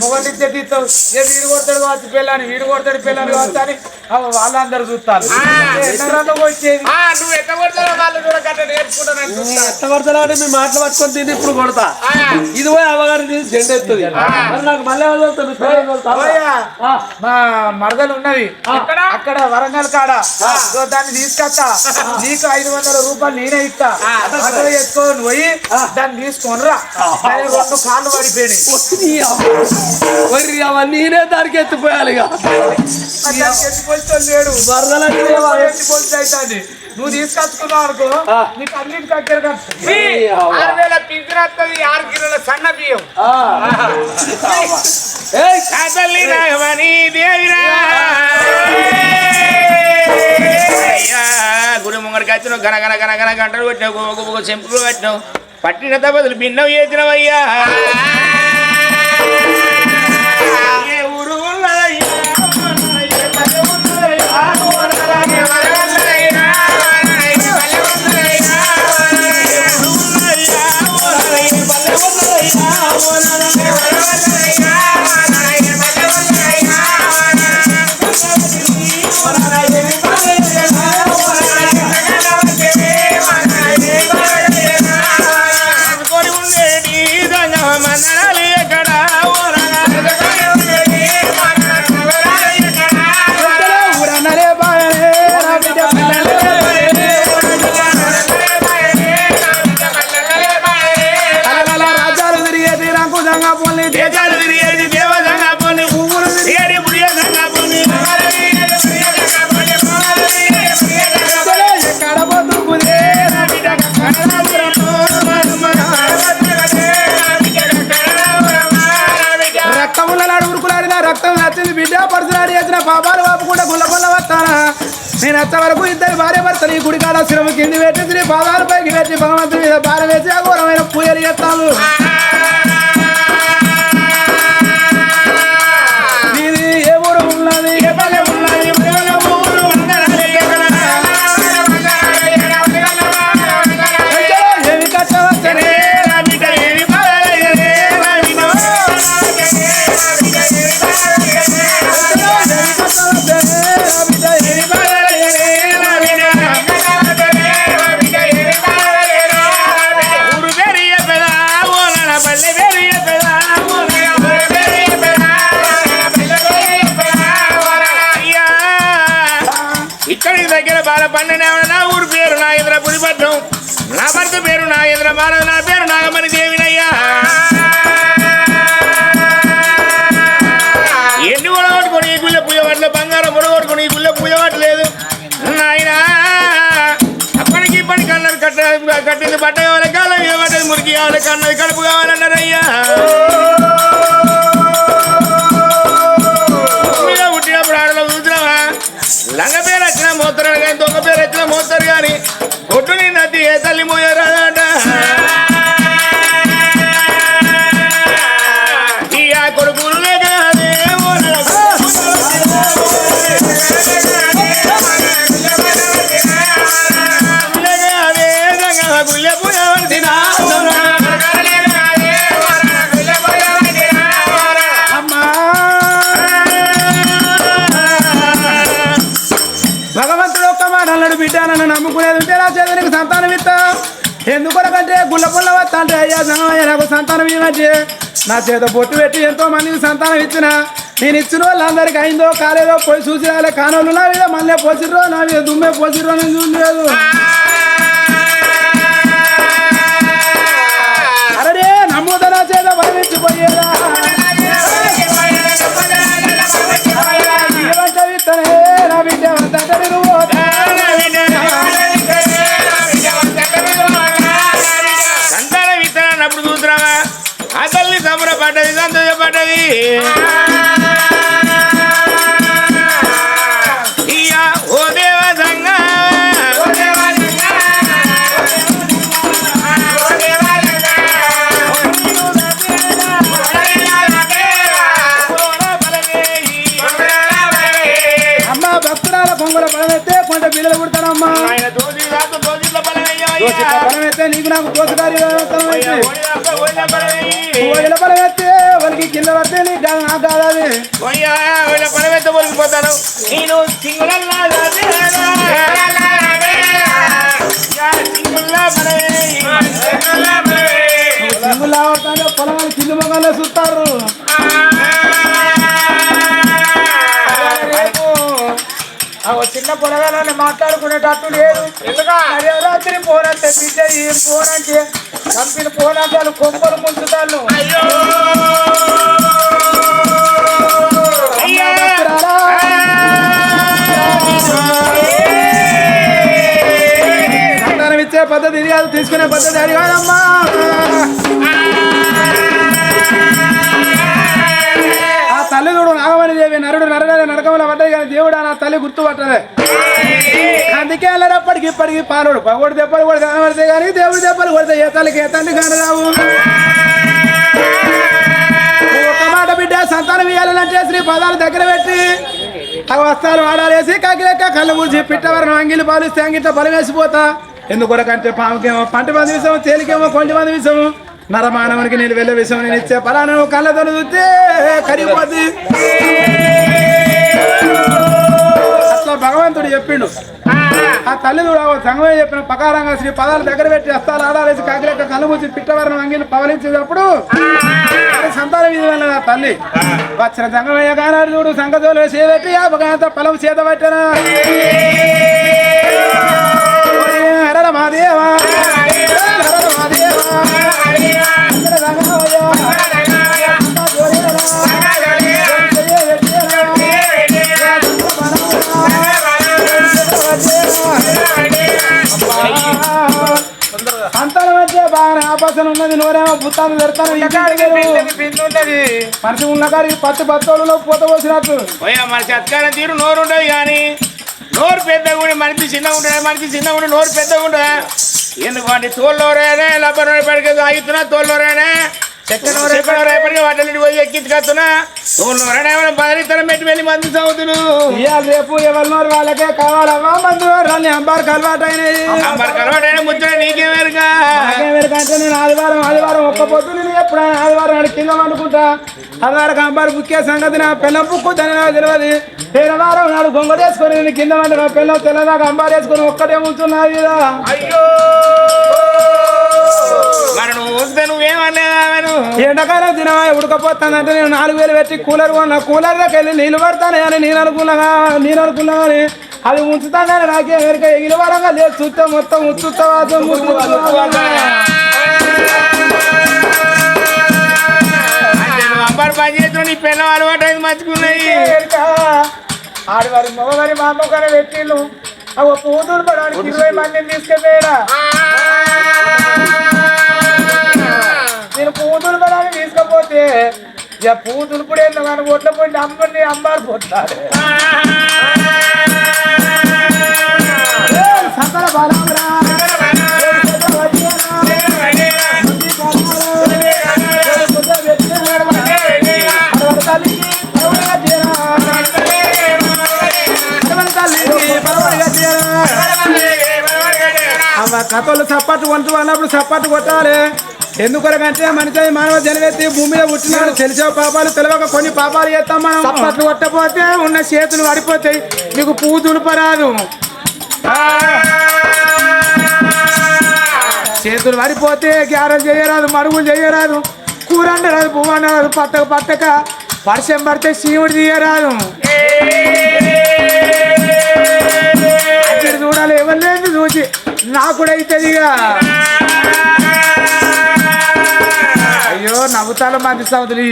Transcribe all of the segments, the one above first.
మొగలిచ్చే తీస్తావు ఏ వీడు కొడతాడు కావచ్చు పిల్లని వీడు కొడతాడు పిల్లని కావచ్చు అని వాళ్ళందరూ చూస్తారు. నువ్వు కొడతావు వాళ్ళు మీ మాటలు పట్టుకొని తిని ఇప్పుడు కొడతా. ఇది పోయి అవగారు తీసి జెండ ఎత్తుంది. మరి నాకు మళ్ళీ? మీ మరదలు ఉన్నది? అక్కడ వరంగల్ కాడ. దాన్ని తీసుకొస్తా. నీకు ఐదు వందల రూపాయలు నేనే ఇస్తా. అక్కడ ఎత్తుకొని పోయి దాన్ని రెండు కాళ్ళు పడిపోయినాయి నేనే దానికి ఎత్తిపోయాలి లేడు. నువ్వు తీసుకొచ్చుకున్నావు అనుకో. నీకు అన్నింటి దగ్గర ఆరు వేల పింఛన్ వస్తుంది ఆరు కిలోల సన్న బియ్యం. దేవిరా. గుడి ముంగడికి వచ్చినావు గన గన గన గన గంటలు పెట్టినావు చెంపులు పెట్టినావు పట్టిన తపదులు భిన్నం చేసినవయ్యా. ఏ నేను వరకు ఇద్దరు భార్య భర్తలు ఈ గుడి శిరము కింది పెట్టి శ్రీ పాదాలు పైకి పెట్టి భగవంతుని మీద భారం వేసి అఘోరమైన పూజలు చేస్తాను కట్టింది బట్ట కావాలి కాలం మీద మురికి కావాలి కన్నది కడుపు కావాలన్నారయ్యా బిడ్డ నన్ను నమ్ముకునేది ఉంటే నా చేతునికి సంతానం ఇస్తా. ఎందుకొరకంటే గుళ్ళ పుల్ల వస్తాంటే అయ్యా సంగమయ్య నాకు సంతానం ఇవ్వండి. నా చేత బొట్టు పెట్టి ఎంతో మందికి సంతానం ఇచ్చిన నేను ఇచ్చిన వాళ్ళందరికీ అయిందో కాలేదో పోయి చూసి రాలే. కానోళ్ళు నా మీద మళ్ళీ పోసిర్రో నా మీద దుమ్మే పోసిర్రో నేను చూడలేదు అరే నమ్ముతా నా చేత బలమిచ్చిపోయేదా? పడవెత్తే నీకు నాకు దోసగారి కింద పడితే నీకు కాదు నాకు కాదు అది ఓయ్యా, ఓయ్యా, పడవేస్తే ఒలికిపోతాను. నేను సింగులల్లా లాదేరా. యా, సింగుల్లా పడవేయి. సింగులు ఆవటానే పొలం కింద చూస్తారు. చిన్న పొలగాలని మాట్లాడుకునేటట్టు లేదు. అదే రాత్రి ఫోన్ అంటే బిడ్డ ఏం ఫోన్ అంటే కంపెనీ ఫోన్ అంటారు కొంపలు ముంచుతాను పద్ధతి ఇది కాదు తీసుకునే పద్ధతి అది కాదమ్మా. ఆ తల్లి చూడు నాగమణి దేవి నరుడు నరడలే నరకముల పడ్డది కానీ దేవుడు ఆ నా తల్లి గుర్తుపట్టలే అందుకే వెళ్ళేటప్పటికి ఇప్పటికి పాలుడు పగోడు దెబ్బలు కూడా కనబడితే కానీ దేవుడు దెబ్బలు కొడితే ఏ తల్లికి ఏ తండ్రి కానరావు ఒక మాట బిడ్డ సంతానం ఇవ్వాలంటే శ్రీ పదాలు దగ్గర పెట్టి ఆ వస్త్రాలు వాడాలేసి కాకిలెక్క కళ్ళు మూసి పిట్టవరం అంగిలి పాలిస్తే అంగిట బలం వేసిపోతా. ఎందుకొరకంటే పాముకేమో పంట మంది విషయం తేలికేమో కొంటి మంది విషయం నరమానవునికి నేను వెళ్ళే విషయం నేను ఇచ్చే పలానా కళ్ళతో చూస్తే కరిగిపోద్ది. అట్లా భగవంతుడు చెప్పిండు. ఆ తల్లి కూడా సంగమే చెప్పిన పకారంగా శ్రీ పదాలు దగ్గర పెట్టి అస్తాలు ఆడాలేసి కాకిలెక్క కళ్ళు మూసి పిట్టవరం అంగిలి పవలించేటప్పుడు సంతానం ఇది ఆ తల్లి. వచ్చిన సంగమయ్య గానాడు చూడు సంగతోలు చేపెట్టి యాపకాంత పొలం చేత పట్టనా. అంటే బాగా ఆపాసన ఉన్నది నోరేమో పుత్తాను పెడతాను మనిషి ఉన్న కాడికి పత్తి పత్తోళ్ళలో పూత పోసినట్టు. మన సత్కారం తీరు నోరు ఉండదు కానీ నోరు పెద్దగా ఉండి మనిషి చిన్నగా ఉంటుంది మనిషి చిన్నగా ఉండి నోరు పెద్దగా ఉంటుందా ఎందుకంటే తోళ్ళోరేనే లబ్బర్ పడికి ఆగుతున్నా తోళ్ళోరేనే రేపటికి వాటిని పోయి ఎక్కించుకొస్తున్నా. తోళ్ళోరేనే బదిలితనం పెట్టి వెళ్ళి మంది చదువుతును. ఇవాళ రేపు ఎవరినోరు వాళ్ళకే కావాలమ్మా మందు? రాని అంబార్ అలవాటు అయినాయి మరి కలవాడైనా ముచ్చట నీకేమేరుగా నాకేమెరకంటే నేను ఆదివారం ఆదివారం ఒక్క పొద్దు నేను ఎప్పుడైనా ఆదివారం నాడు కింద వండుకుంటా. ఆదివారం అంబారు బుక్కే సంగతి నా పిల్లం బుక్కు దాని నాకు తెలియదు. నాడు గొంగడేసుకొని నేను కింద వండు నా పిల్లం తెల్లదాకా అంబారు వేసుకొని ఒక్కటే ఉంటున్నది అయ్యో! మరి నువ్వు నువ్వేమన్నా ఎండాకాలం దినమా ఉడకపోతుందంటే నేను నాలుగు వేలు పెట్టి కూలర్ కొన్నా. కూలర్లోకి వెళ్ళి నీళ్ళు పడతాను అని నేను అనుకున్నాగా నేను అనుకున్నా కానీ అది ఉంచుతాను కానీ నాకే ఎరిక ఎగిలి పడంగా లేదు. చూస్తే మొత్తం అంబారు పని చేస్తున్నావు నీ పిల్లలు అలవాటు అయింది మంచుకున్నాయి ఎరిక ఆడవారి మగవారి మా అమ్మగారు పెట్టిళ్ళు. అవి పూతులు పడడానికి ఇరవై మందిని తీసుకెళ్ళా నేను పూతులు పడానికి తీసుకపోతే ఇక పూతులు కూడా ఏందో కానీ ఒట్ల పోయి అమ్మని అమ్మారు పోతారు. సంతల బలమురా కథలు సప్పట్టు వంటు అన్నప్పుడు సప్పట్టు కొట్టాలి. ఎందుకొరకంటే మనిషి మానవ జనవెత్తి భూమి మీద పుట్టినాడు. తెలిసే పాపాలు తెలియక కొన్ని పాపాలు చేస్తాం మనం. సప్పట్లు కొట్టపోతే ఉన్న చేతులు పడిపోతాయి నీకు పువ్వు దులపరాదు చేతులు పడిపోతే గ్యారెల్ చేయరాదు మరుగులు చేయరాదు. కూర అండరాదు పువ్వు అండరాదు పట్టక పట్టక వర్షం పడితే శివుడు తీయరాదు. నాకు కూడా ఇక అయ్యో నవ్వుతాలు మంది సౌదరి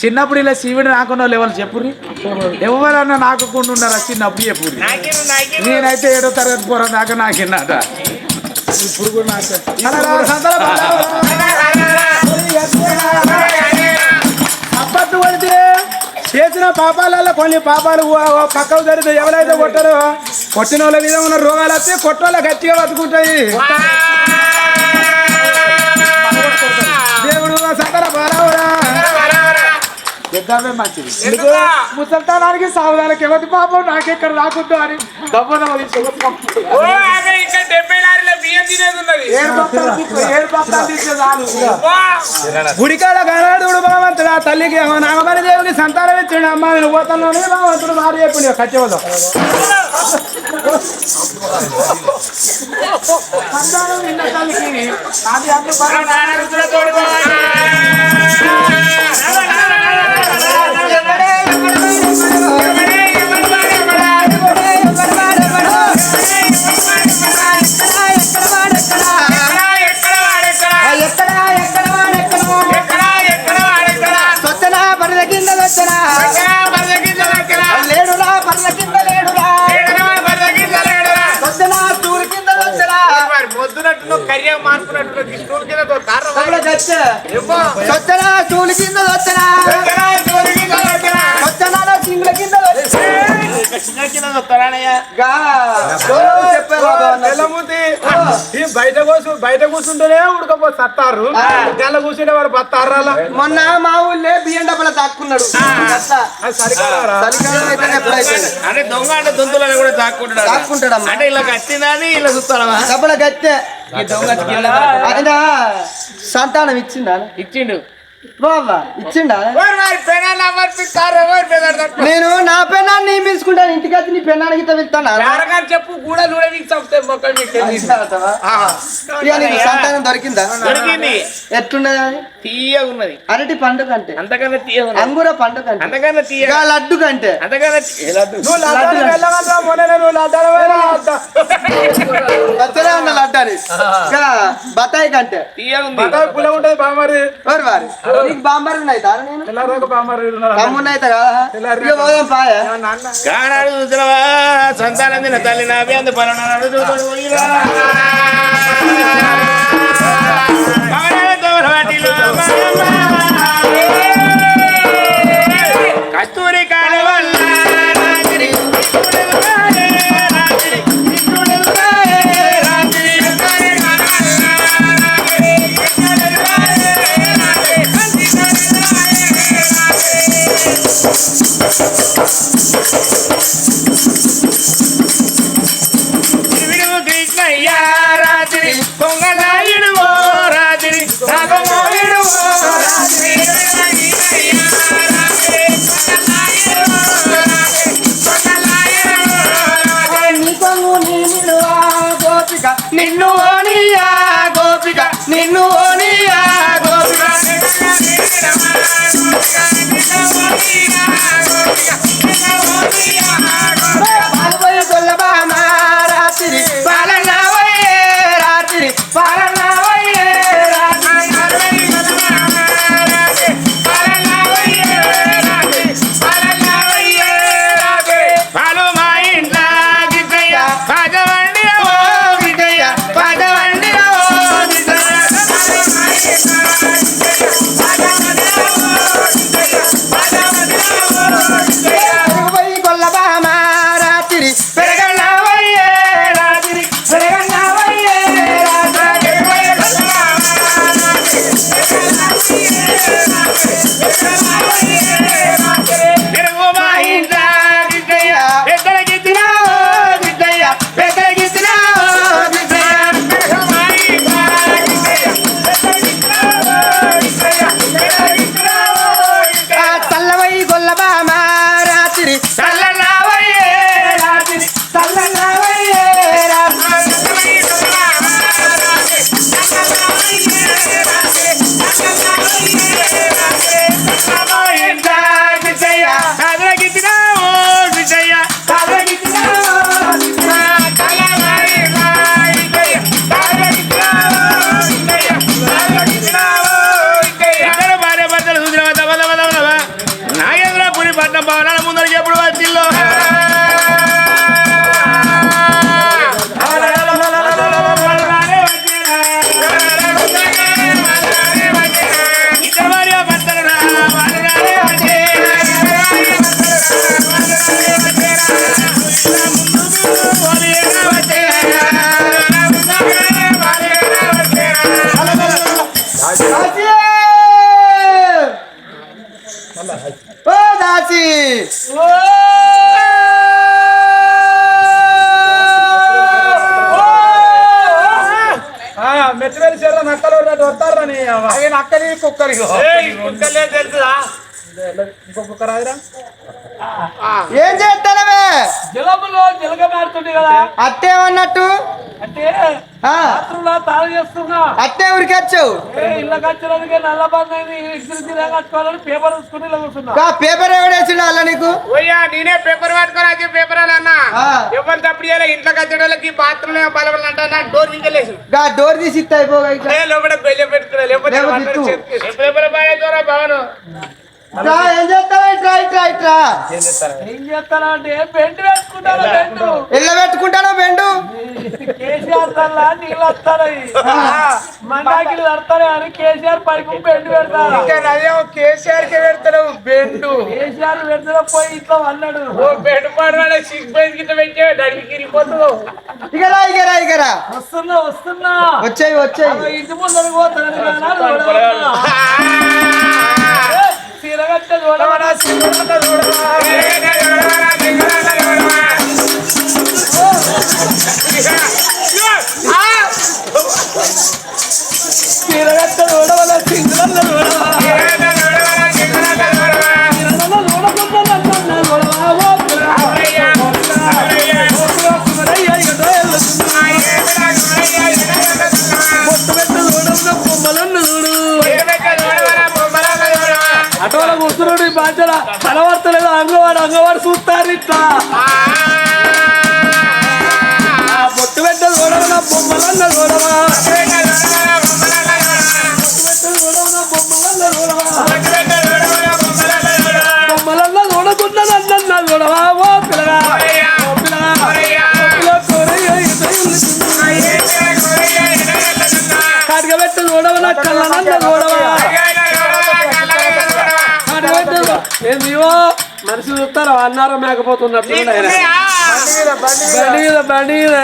చిన్నప్పుడు ఇలా శివుడు నాకున్న లెవెల్ చెప్పుర్రి? ఎవరన్నా నాకుండా ఉన్నారా చిన్నప్పుడు చెప్పుర్రి? నేనైతే ఏడో తరగతి పోరా దాకా నాకిన్నాట ఇప్పుడు కూడా నాకు చేసిన పాపాలలో కొన్ని పాపాలు పక్కకు జరిగితే ఎవరైతే కొట్టారో కొట్టిన వాళ్ళ మీద ఉన్న రోగాలు వస్తే కొట్టోళ్ళ గట్టిగా బతుకుంటాయి. దేవుడు సకల బాలవురా ముసల్తానానికి సావుదానికి ఎవరి పాపం నాకెక్కడ రాకుండా అని. దవ్వన బియ్యం తినేది ఉన్నది! గుడికాడ గణాడుడు భగవంతుడు ఆ తల్లికి నాగమణి దేవికి సంతానం ఇచ్చిండు. అమ్మ నేను పోతాను భగవంతుడు మారి చెప్పిండు ఖచ్చితంగా సంతానం నిన్న తల్లికి అది అప్పుడు కర్యం స్టూల్ కింద. సొచ్చనా స్టూల్ కింద వచ్చనా సింగ్ల కింద బయట కూర్చు బయట కూర్చుంటేనే ఉడకపో సత్తారు. గల్ల కూర్చుంటే వాడు బత్తారు మొన్న మా ఊళ్ళే బియ్యం డబ్బుల దాక్కున్నాడు అంటే దొంగ అంటే దొంతులని కూడా దాక్కుంటాడు దాక్కుంటాడమ్మా. అంటే ఇలా కట్టినది ఇలా చూస్తాడమ్మా డబ్బుల ఆయన సంతానం ఇచ్చిండా ఇచ్చిండు బాబా ఇచ్చిండా? నేను నా పెన్నాన్ని నీ పిలుచుకుంటాను? ఇంటికి వచ్చి నీ పెన్నానికి వెళ్తాను ఎవరికని చెప్పు కూడా సంతానం దొరికిందా? దొరికింది. ఎట్లున్నది అది? తీయగా ఉన్నది. అరటి పండు కంటే. అంతకన్నా ఉన్నది. అంగుర పండు కంటే. అంతకన్నా ఇంకా లడ్డు కంటే. అంతకన్నా లడ్డు? ఉన్న లడ్డు అని ఇంకా బత్తాయి కంటే. తీయగా ఉంది. బత్తాయి పుల్ల ఉంటది బామరి ఎవరు వారి. నీకు బాంబర్ ఉన్నాయి తాను నేను తెల్లారాక బామరి తమ్మున్నాయి కదా. పోదాం పాయ. నాన్న. కానాడు చూసినవా? సంతానం తిన తల్లి నా అందు పలనాడు చూతుడు పోయిరా. రాత్రి కృష్ణయ్య రాత్రి పొంగనాయుడు ఏం చేస్తానవే? జలములో జలగ మారుతుంది కదా. అత్తేమన్నట్టు? అంటే రాత్రులా చేస్తున్నా నల్ల బంధు ఇద్దరు తిరగా కట్టుకోవాలని పేపర్ చూసుకుని ఇలా కూర్చున్నా. ఆ పేపర్ ఎవడేసిండు అల్ల నీకు? నేనే పేపర్ పట్టుకొని వచ్చి పేపర్ అన్న. ఆ. ఎవరు తప్పుడు చేయాలి? ఇంట్లో కచ్చడానికి బాత్రూమ్ బలబల అంటే డోర్గా డోర్ తీసి ఇస్తా అయిపోగా ఇట్లా. లోపల బెల్లె లేకపోతే ఇత్తు. చేతికి. పేపర్ బాగా భవను ఏం చేస్తావా? ఇట్రా ఇట్రా ఇట్రా ఏం చేస్తానా అంటే బెండ్ బెండు? ఎల్ల పెట్టుకుంటానో బెండు? కేసీఆర్ తల్లా నీళ్ళు వస్తాయి మందాకిలు అని కేసీఆర్ పైపు బెండ్ పెడతారు కేసీఆర్కి పెడతాడు బెండు. కేసీఆర్ పెడితే పోయి ఇట్లా అన్నాడు. ఓ బెడ్ పడవాడే సిక్స్ బైస్ గిట్ట పెట్టే ఇగరా ఇగరా ఇగరా వస్తున్నా వస్తున్నా. వచ్చాయి వచ్చాయి. ఇంటి ముందరకు పోతానని సీరగట్ట చూడమా? సీరగట్ట చూడమన్నా సింగులన్న చూడమా? కలవర్తలేదు అంగవాడు అంగవాడు చూస్తారు ఇట్లా మనిషి చూస్తారా అన్నారా మేకపోతున్నట్లు బండి మీద బండి మీద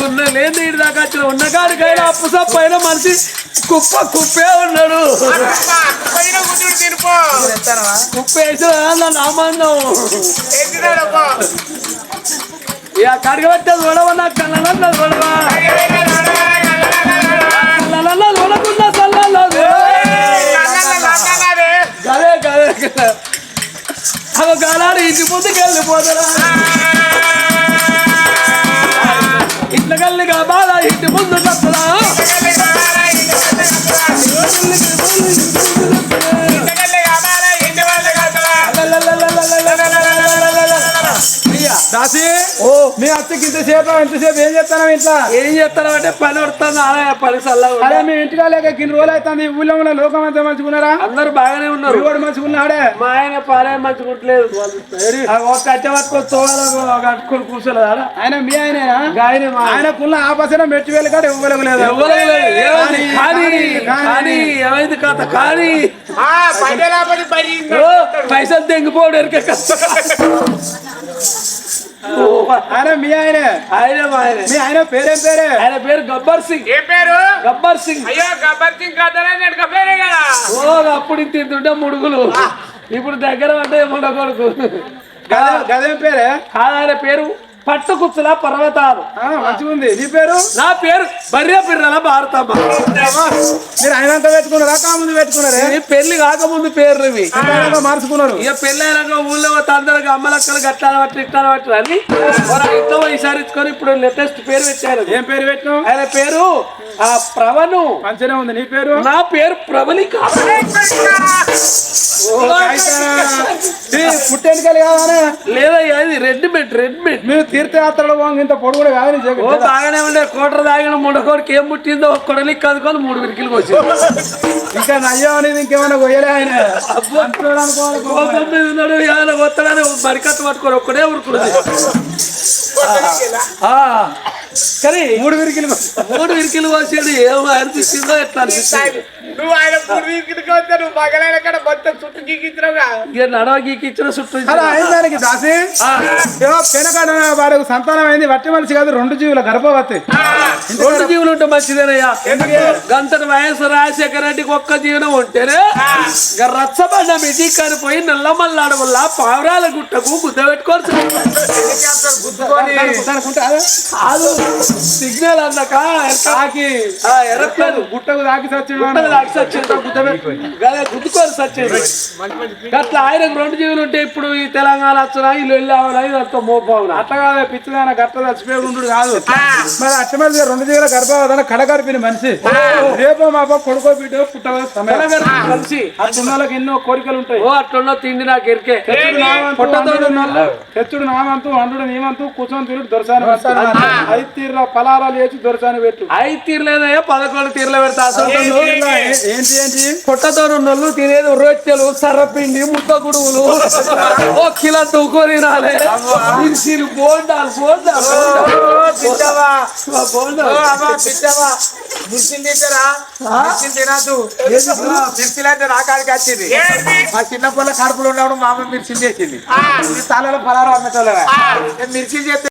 ఉన్న లేదు ఇటు దాకా వచ్చిన ఉన్న కాడికైనా అప్పు సప్పైన మనిషి కుప్ప కుప్పే ఉన్నాడు తినిపో కుప్ప వేసిన నన్ను ఆమందం ఇక కడిగి పెట్టే చూడవన్నా కళ్ళనన్న చూడవా చూడకుండా గదే గదే అవ గాలాడు ఇంటి ముందుకు వెళ్ళిపోతారా ఇట్ల గల్లిగా బాధ ఇంటి ముందు కట్టరా దాసి ఓ మీ అత్తకి ఇంతసేపు ఎంతసేపు ఏం చేస్తాను ఇంట్లో? ఏం చేస్తారా అంటే పని పడుతుంది ఆడే పని అదే మీ ఇంటికా లేక కిన్ని రోజులు అవుతుంది. ఊళ్ళో ఉన్న లోకం అంతా మంచుకున్నారా అందరు బాగానే ఉన్నారు. కూడా మంచుకున్నాడే మా ఆయన పాలే మంచుకుంటలేదు ఒక కట్టె పట్టుకొని కట్టుకొని కూర్చోలేదు ఆయన మీ మా ఆయన. ఆయనకున్న ఆపసన మెట్టి వేలు ఇవ్వలేదు ఏమైంది? కానీ కానీ ఏమైంది కథ? కానీ. పైసలు పడి ఓ, పైసలు తెంగిపోవడం ఎరికే కష్టం. ఆయన మీ ఆయనే. ఆయనే మా ఆయన. మీ ఆయన పేరేం పేరే? ఆయన పేరు గబ్బర్ సింగ్. ఏ పేరు? గబ్బర్ సింగ్. అయ్యో గబ్బర్ సింగ్ నేను పేరే కదా. ఓ అప్పుడు ఇంత ఇంత ఉంటే ముడుగులు. ఇప్పుడు దగ్గర అంటే ముడ కొడుకు. గదే- గదేం పేరే? కాదు ఆయన పేరు పట్టుకుచ్చుల పర్వతాలు. మంచిగుంది. నీ పేరు? నా పేరు బర్రె పిర్రల భారతమ్మ. మీరు ఆయనంతా పెట్టుకున్నారా? కా ముందు పెట్టుకున్నారే పెళ్ళి కాకముందు పేరు ఇవి. మార్చుకున్నారు. ఇక పెళ్ళి అయినాక ఊళ్ళో అందరికి అమ్మలక్కలు గట్టాలు పట్టి ఇట్టాలు పట్టి అని ఇంట్లో ఈసారి ఇచ్చుకొని ఇప్పుడు లేటెస్ట్ పేరు పెట్టారు ఏం పేరు పెట్టినావు? ఆయన పేరు ఆ ప్రవణు. మంచిగానే ఉంది. నీ పేరు? నా పేరు ప్రబలిక పుట్టెనికలు కావానే లేదా ఇది రెడ్డిమేట్ రెడ్డిమేట్ మీరు తీర్థయాత్రలో పోంగ ఇంత పొడి కూడా కాదని చెప్పి ఓ బాగానే ఉండే కోటర్ తాగిన మూడకోడికి ఏం పుట్టిందో కొడలికి కదుకొని మూడు విరికిలు వచ్చింది. ఇంకా నయ్యం అనేది ఇంకేమైనా కొయ్యలే ఆయన. అంటున్నాడు అనుకోవాలి కోపం మీద ఉన్నాడు ఏమైనా వస్తాడని మరికట్టు పట్టుకొని ఒక్కడే ఆ, కానీ మూడు విరికిలు మూడు విరికిలు వచ్చేది ఏమో అనిపిస్తుందో ఎట్లా అనిపిస్తుంది నువ్వు ఆయన పురి తీసుకొస్తే నువ్వు పగలైన కాడ మొత్తం చుట్టూ గీకిచ్చినావుగా ఇక దానికి దాసి పెనకాడ వాడు సంతానం అయింది వట్టి మనిషి కాదు రెండు జీవుల గర్భవతి రెండు జీవులు ఉంటే మంచిదేనయ్యా గంటటి వయసు రాజశేఖర రెడ్డికి ఒక్క జీవనం ఉంటేనే రచ్చబండ మిటి కనిపోయి నల్లమల్లాడ వల్ల పావురాల గుట్టకు గుద్ద పెట్టుకోవచ్చు కాదు సిగ్నల్ అన్నాక తాకి ఎరట్లేదు. గుట్టకు తాకి సచ్చిండు గుట్టకు తాకి సచ్చిండు. గదే గుద్దుకొని సచ్చిండు. అట్లా ఆయనకు రెండు జీవులు ఉంటే ఇప్పుడు ఈ తెలంగాణ వచ్చినా ఇల్లు వెళ్ళామని ఇదంతా మోపావునా? అట్లా కాదు పిచ్చిదాన గట్ట చచ్చిపోయి ఉండు కాదు. మరి అట్టమల్లి రెండు జీవుల గర్భవతి కడ గడిపిన మనిషి రేపో మాపో కొడుకో బిడ్డో కలిసి అట్టున్నోళ్ళకి ఎన్నో కోరికలు ఉంటాయి. ఓ అట్లున్న తిండి నాకు ఎరికే పొట్టతో తెచ్చుడు నామంతు వండుడు నీమంతు కూర్చొని తిరుడు దొరసాని ఐదు తీర్ల పలారాలు వేసి దొరసాని పెట్టు. ఐదు తీర్లేదయ్యా పదకొండు తీర్లు పెడతా. ఏంటి ఏంటి? పొట్టతో ఉన్నోళ్ళు తినేది రొట్టెలు సర్రపిండి ముద్ద గుడువులు. ఓ కిలో తూకొని రాలే. మిర్చీలు బోండాలు బోండాలు. మిర్చిలు తింటారా? మిర్చిలు తినద్దు. మిర్చిలు అంటే నా కాడికి వచ్చింది. మా చిన్న పిల్ల కడుపులో ఉన్నప్పుడు మా అమ్మ మిర్చిలు చేసింది. ఈ స్థానంలో పలారం అమ్మేటోళ్ళమే మిర్చిలు చేస్తే